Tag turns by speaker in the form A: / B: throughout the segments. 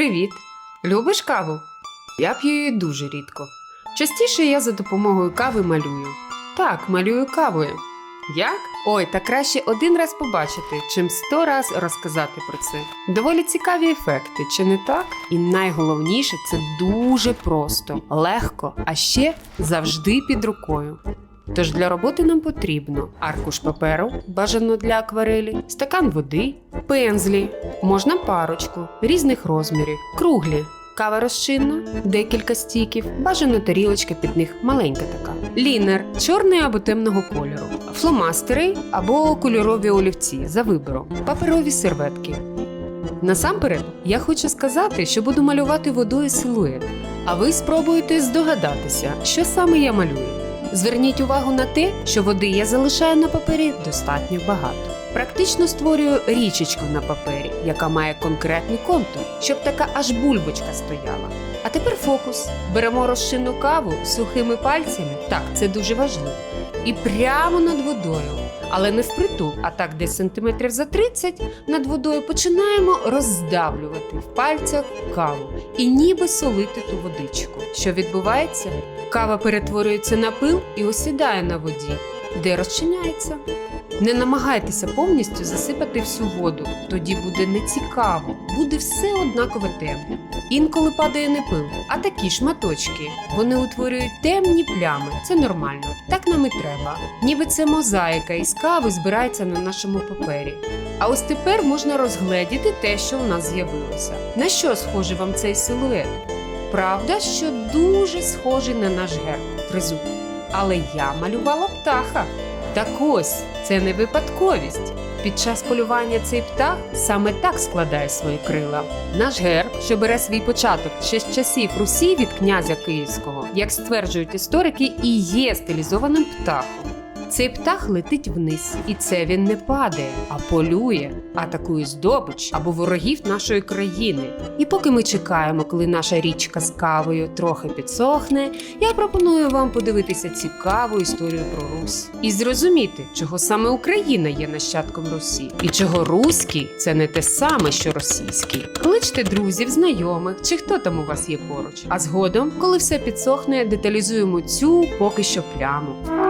A: Привіт! Любиш каву? Я п'ю її дуже рідко. Частіше я за допомогою кави малюю. Так, малюю кавою. Як? Ой, та краще один раз побачити, чим сто раз розказати про це. Доволі цікаві ефекти, чи не так? І найголовніше це дуже просто, легко, а ще завжди під рукою. Тож для роботи нам потрібно аркуш паперу, бажано для акварелі, стакан води, пензлі, можна парочку різних розмірів, круглі, кава розчинна, декілька стіків, бажано тарілочка під них маленька така, лінер чорний або темного кольору, фломастери або кольорові олівці за вибором, паперові серветки. Насамперед, я хочу сказати, що буду малювати водою силует, а ви спробуєте здогадатися, що саме я малюю. Зверніть увагу на те, що води я залишаю на папері достатньо багато. Практично створюю річечку на папері, яка має конкретний контур, щоб така аж бульбочка стояла. А тепер фокус. Беремо розчинну каву сухими пальцями, так, це дуже важливо, і прямо над водою. Але не впритул, а так десь сантиметрів за 30 над водою починаємо роздавлювати в пальцях каву і ніби солити ту водичку. Що відбувається? Кава перетворюється на пил і осідає на воді, де розчиняється. Не намагайтеся повністю засипати всю воду, тоді буде нецікаво, буде все однаково темне. Інколи падає не пил, а такі шматочки. Вони утворюють темні плями. Це нормально, так нам і треба. Ніби це мозаїка із кави збирається на нашому папері. А ось тепер можна розгледіти те, що у нас з'явилося. На що схожий вам цей силует? Правда, що дуже схожий на наш герб тризуб. Але я малювала птаха. Так ось це не випадковість. Під час полювання цей птах саме так складає свої крила. Наш герб, що бере свій початок ще з часів Русі від князя Київського, як стверджують історики, і є стилізованим птахом. Цей птах летить вниз, і це він не падає, а полює, атакує здобич або ворогів нашої країни. І поки ми чекаємо, коли наша річка з кавою трохи підсохне, я пропоную вам подивитися цікаву історію про Русь і зрозуміти, чого саме Україна є нащадком Русі, і чого руський це не те саме, що російський. Кличте друзів, знайомих чи хто там у вас є поруч. А згодом, коли все підсохне, деталізуємо цю поки що пляму.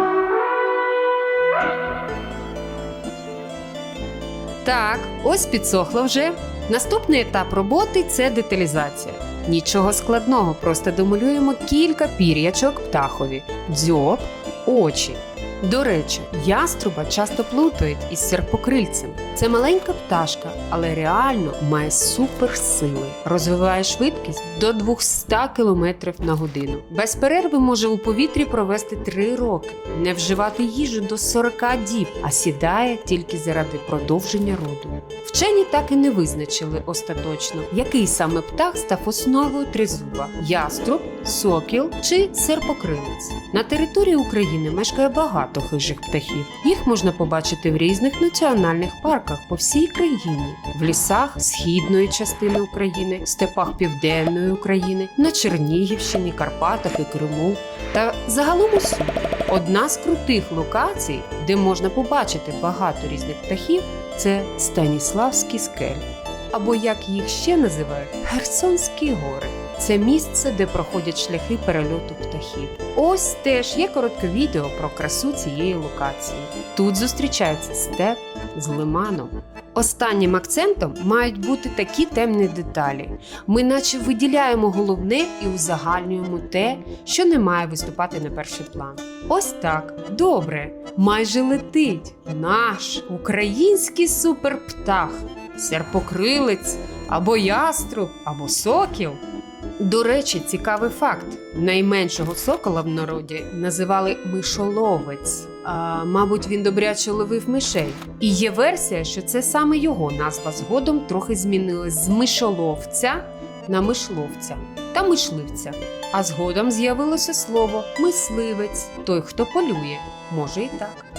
A: Так, ось підсохло вже. Наступний етап роботи це деталізація. Нічого складного, просто домалюємо кілька пір'ячок птахові, дзьоб, очі. До речі, яструба часто плутають із серпокрильцем. Це маленька пташка, але реально має суперсили. Розвиває швидкість до 200 км на годину. Без перерви може у повітрі провести 3 роки, не вживати їжу до 40 діб, а сідає тільки заради продовження роду. Вчені так і не визначили остаточно, який саме птах став основою тризуба: яструб, сокіл чи серпокрилець. На території України мешкає багато хижих птахів. Їх можна побачити в різних національних парках по всій країні, в лісах східної частини України, степах південної України, на Чернігівщині, Карпатах і Криму та загалом усюди. Одна з крутих локацій, де можна побачити багато різних птахів, це Станіславські скелі, або як їх ще називають Херсонські гори. Це місце, де проходять шляхи перельоту птахів. Ось теж є коротке відео про красу цієї локації. Тут зустрічається степ з лиманом. Останнім акцентом мають бути такі темні деталі. Ми наче виділяємо головне і узагальнюємо те, що не має виступати на перший план. Ось так, добре, майже летить наш український суперптах, серпокрилець або яструб, або сокіл. До речі, цікавий факт: найменшого сокола в народі називали мишоловець. А, мабуть, він добряче ловив мишей. І є версія, що це саме його назва згодом трохи змінилась з мишоловця на мишловця та мишливця. А згодом з'явилося слово мисливець, той, хто полює, може і так.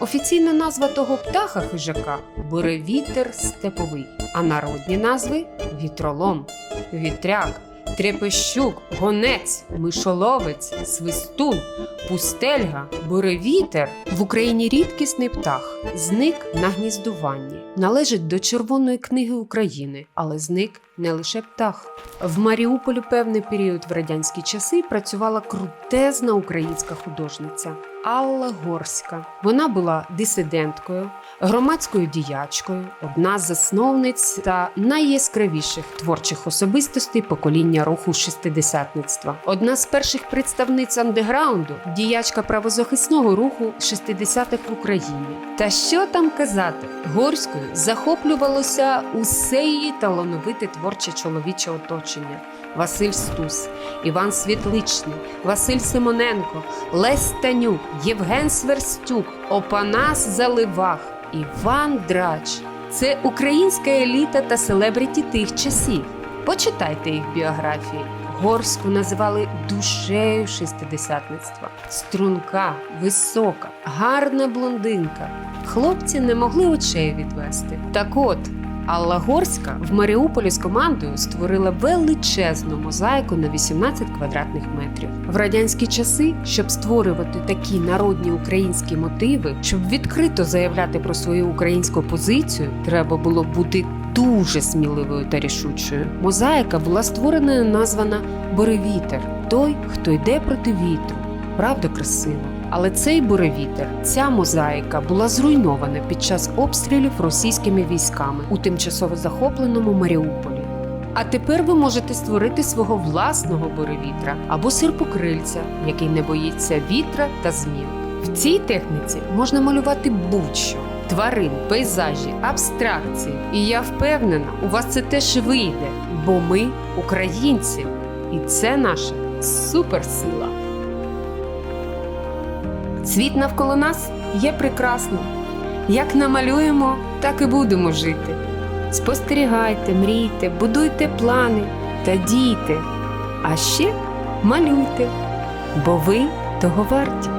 A: Офіційна назва того птаха хижака буревітер степовий, а народні назви вітролом, вітряк, Трепещук, гонець, мишоловець, свистун, пустельга, буревітер в Україні рідкісний птах. Зник на гніздуванні. Належить до Червоної книги України, але зник не лише птах. В Маріуполі певний період в радянські часи працювала крутезна українська художниця Алла Горська. Вона була дисиденткою, громадською діячкою, одна з засновниць та найяскравіших творчих особистостей покоління руху шестидесятництва. Одна з перших представниць андеграунду, діячка правозахисного руху шестидесятих в Україні. Та що там казати, горською захоплювалося усе її талановите творче чоловіче оточення. Василь Стус, Іван Світличний, Василь Симоненко, Лесь Танюк, Євген Сверстюк, Опанас Заливах, Іван Драч. Це українська еліта та селебриті тих часів. Почитайте їх біографії. Горську називали душею шестидесятництва. Струнка, висока, гарна блондинка. Хлопці не могли очей відвести. Так от, Алла Горська в Маріуполі з командою створила величезну мозаїку на 18 квадратних метрів. В радянські часи, щоб створювати такі народні українські мотиви, щоб відкрито заявляти про свою українську позицію, треба було бути дуже сміливою та рішучою. Мозаїка була створена названа Боревітер той, хто йде проти вітру. Правда, красиво. Але цей буревітер, ця мозаїка була зруйнована під час обстрілів російськими військами у тимчасово захопленому Маріуполі. А тепер ви можете створити свого власного буревітра або сирпокрильця, який не боїться вітра та змін. В цій техніці можна малювати будь-що тварин, пейзажі, абстракції. І я впевнена, у вас це теж вийде, бо ми українці, і це наша суперсила. Світ навколо нас є прекрасним. Як намалюємо, так і будемо жити. Спостерігайте, мрійте, будуйте плани та дійте. А ще малюйте, бо ви того варті.